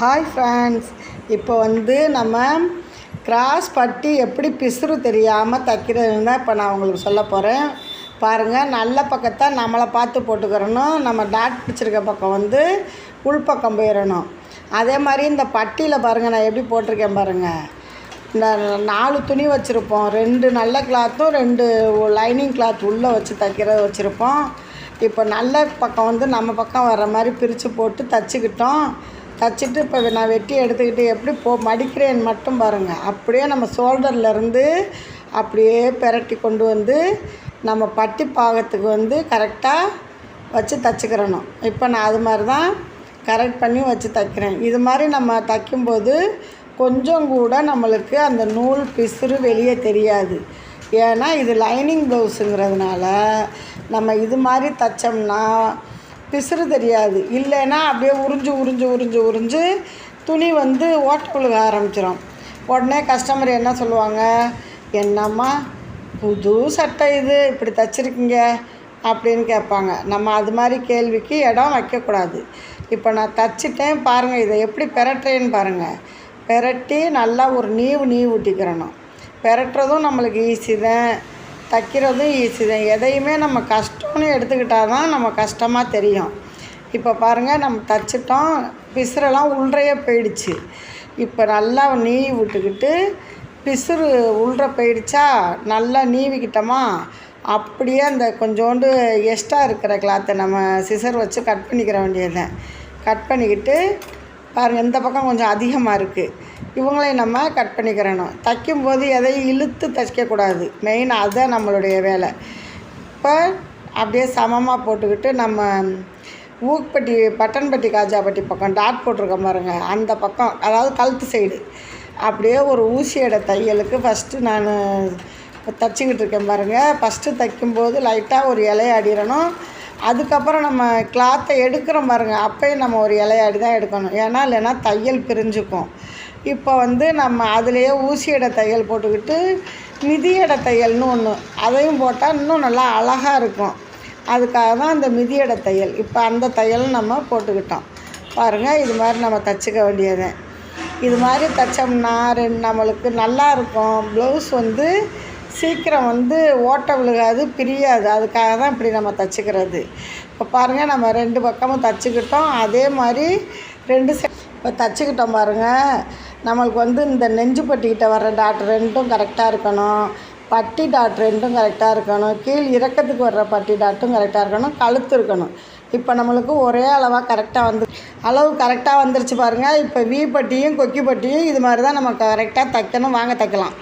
Hi friends இப்போ வந்து நம்ம கிராஸ் பட்டி எப்படி பிசுறு தெரியாமல் தைக்கிறதுன்னு தான் இப்போ நான் உங்களுக்கு சொல்ல போகிறேன் பாருங்கள் நல்ல பக்கத்தை நம்மளை பார்த்து போட்டுக்கிறணும். நம்ம டாட் பிடிச்சிருக்க பக்கம் வந்து உள்பக்கம் போயிடணும். அதே மாதிரி இந்த பட்டியில் பாருங்கள் நான் எப்படி போட்டிருக்கேன் பாருங்கள் இந்த நாலு துணி வச்சுருப்போம். ரெண்டு நல்ல கிளாத்தும் ரெண்டு லைனிங் கிளாத் உள்ளே வச்சு தைக்கிறது வச்சுருப்போம். இப்போ நல்ல பக்கம் வந்து நம்ம பக்கம் வர்ற மாதிரி பிரித்து போட்டு தச்சுக்கிட்டோம். தச்சுட்டு இப்போ நான் வெட்டி எடுத்துக்கிட்டு எப்படி போ மடிக்கிறேன்னு மட்டும் பாருங்கள் அப்படியே நம்ம ஷோல்டர்லேருந்து அப்படியே பெரட்டி கொண்டு வந்து நம்ம பட்டி பாகத்துக்கு வந்து கரெக்டாக வச்சு தச்சுக்கிறணும். இப்போ நான் அது மாதிரி தான் கரெக்ட் பண்ணி வச்சு தைக்கிறேன். இது மாதிரி நம்ம தைக்கும்போது கொஞ்சம் கூட நம்மளுக்கு அந்த நூல் பிசுறு வெளியே தெரியாது. ஏன்னா இது லைனிங் ப்ளவுஸுங்கிறதுனால நம்ம இது மாதிரி தைச்சோம்னா பிசுறு தெரியாது. இல்லைன்னா அப்படியே உறிஞ்சு உறிஞ்சு உறிஞ்சு உறிஞ்சு துணி வந்து ஓட்ட விழுக ஆரம்பிச்சிடும் உடனே கஸ்டமர் என்ன சொல்லுவாங்க? என்னம்மா புது சட்டை இது இப்படி தைச்சிருக்கீங்க அப்படின்னு கேட்பாங்க. நம்ம அது மாதிரி கேள்விக்கு இடம் வைக்கக்கூடாது. இப்போ நான் தச்சிட்டேன் பாருங்கள் இதை எப்படி பெரட்டுறேன்னு பாருங்கள் பெரட்டி நல்லா ஒரு நீவு நீவு ஊட்டிக்கிறணும். பெரட்டுறதும் நம்மளுக்கு ஈஸி தான். தைக்கிறதும் ஈஸி தான். எதையுமே நம்ம கஷ்டம்னு எடுத்துக்கிட்டால் தான் நம்ம கஷ்டமாக தெரியும். இப்போ பாருங்கள் நம்ம தச்சிட்டோம் பிசுரெல்லாம் உள்ளறையே போயிடுச்சு. இப்போ நல்லா நீவி விட்டுக்கிட்டு பிசுறு உள்ற போயிடுச்சா? நல்லா நீவிக்கிட்டோமா? அப்படியே அந்த கொஞ்சோண்டு எக்ஸ்ட்ரா இருக்கிற கிளாத்தை நம்ம சிசர் வச்சு கட் பண்ணிக்கிற வேண்டியதை கட் பண்ணிக்கிட்டு பாருங்கள் இந்த பக்கம் கொஞ்சம் அதிகமாக இருக்குது இவங்களையும் நம்ம கட் பண்ணிக்கிறணும். தைக்கும்போது எதையும் இழுத்து தைக்கக்கூடாது. மெயின் அதுதான் நம்மளுடைய வேலை. இப்போ அப்படியே சமமாக போட்டுக்கிட்டு நம்ம ஊக்பட்டி பட்டன்பட்டி காஜாப்பட்டி பக்கம் டாட் போட்டிருக்கோம் பாருங்க. அந்த பக்கம் அதாவது கழுத்து சைடு அப்படியே ஒரு ஊசியோட தையலுக்கு ஃபஸ்ட்டு நான் தச்சுக்கிட்டு இருக்கேன் பாருங்கள் ஃபஸ்ட்டு தைக்கும்போது லைட்டாக ஒரு இலையாடிடணும் அதுக்கப்புறம் நம்ம கிளாத்தை எடுக்கிறோம் பாருங்கள் அப்போயும் நம்ம ஒரு இலையாடி தான் எடுக்கணும். ஏன்னா இல்லைன்னா தையல் பிரிஞ்சுக்கும். இப்போ வந்து நம்ம அதுலேயே ஊசியோட தையல் போட்டுக்கிட்டு நிதியோட தையல்னு ஒன்று அதையும் போட்டால் இன்னும் நல்லா அழகாக இருக்கும். அதுக்காக தான் அந்த மிதியடை தையல். இப்போ அந்த தையல் நம்ம போட்டுக்கிட்டோம். பாருங்கள் இது மாதிரி நம்ம தச்சுக்க வேண்டியது. இது மாதிரி தைச்சோம்னா ரெண்டு நம்மளுக்கு நல்லா இருக்கும். ப்ளவுஸ் வந்து சீக்கிரம் வந்து ஓட்டை விழுகாது பிரியாது. அதுக்காக தான் இப்படி நம்ம தச்சுக்கிறது. இப்போ பாருங்கள் நம்ம ரெண்டு பக்கமும் தச்சுக்கிட்டோம். அதே மாதிரி ரெண்டு செ இப்போ தச்சுக்கிட்டோம் பாருங்கள் நம்மளுக்கு வந்து இந்த நெஞ்சு பட்டிக்கிட்ட வர்ற டாக்டர் ரெண்டும் கரெக்டாக இருக்கணும். பட்டி டாட் ரெண்டும் கரெக்டாக இருக்கணும். கீழ் இறக்கத்துக்கு வர்ற பட்டி டாட்டும் கரெக்டாக இருக்கணும். கழுத்து இருக்கணும். இப்போ நம்மளுக்கு ஒரே அளவாக கரெக்டாக வந்து அளவு கரெக்டாக வந்துருச்சு பாருங்கள் இப்போ வி பட்டியும் கொக்கி பட்டியும் இது மாதிரி தான் நம்ம கரெக்டாக தைக்கணும். வாங்க தைக்கலாம்.